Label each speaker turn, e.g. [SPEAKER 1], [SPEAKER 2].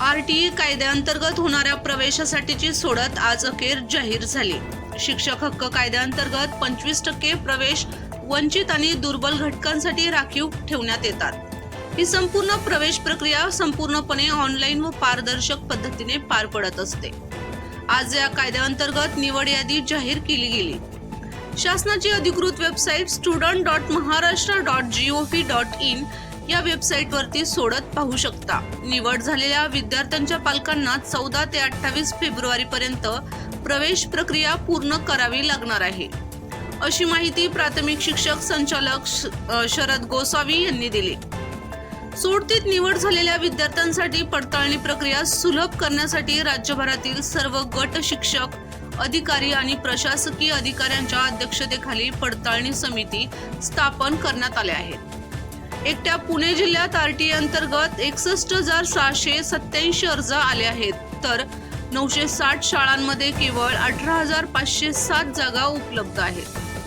[SPEAKER 1] R T E कायद्याअंतर्गत होणाऱ्या प्रवेशासाठीची सोडत आज अखेर जाहीर झाली. शिक्षक हक्क कायद्याअंतर्गत पंचवीस टक्के प्रवेश वंचित आणि दुर्बल घटकांसाठी राखीव ठेवण्यात येतात. ही संपूर्ण प्रवेश प्रक्रिया संपूर्णपणे ऑनलाईन व पारदर्शक पद्धतीने पार पडत असते. आज या कायद्याअंतर्गत निवड यादी जाहीर केली गेली. शासनाची अधिकृत website student dot Maharashtra dot G O V dot in या वेबसाईटवरती सोडत पाहू शकता. निवड झालेल्या विद्यार्थ्यांच्या पालकांना चौदा ते अठ्ठावीस फेब्रुवारी पर्यंत प्रवेश प्रक्रिया पूर्ण करावी लागणार आहे. अशी माहिती प्राथमिक शिक्षक संचालक श- शरद गोसावी यांनी दिली. सोडतीत निवड झालेल्या विद्यार्थ्यांसाठी पडताळणी प्रक्रिया सुलभ करण्यासाठी राज्यभरातील सर्व गट शिक्षक अधिकारी आणि प्रशासकीय अधिकाऱ्यांच्या अध्यक्षतेखाली पडताळणी समिती स्थापन करण्यात आल्या आहेत एकट्या पुणे जिल्ह्यात आरटीए अंतर्गत एकसष्ट हजार सहाशे सत्याऐंशी अर्ज आले आहेत. तर नऊशे साठ शाळांमध्ये केवळ अठरा हजार पाचशे सात जागा उपलब्ध आहेत.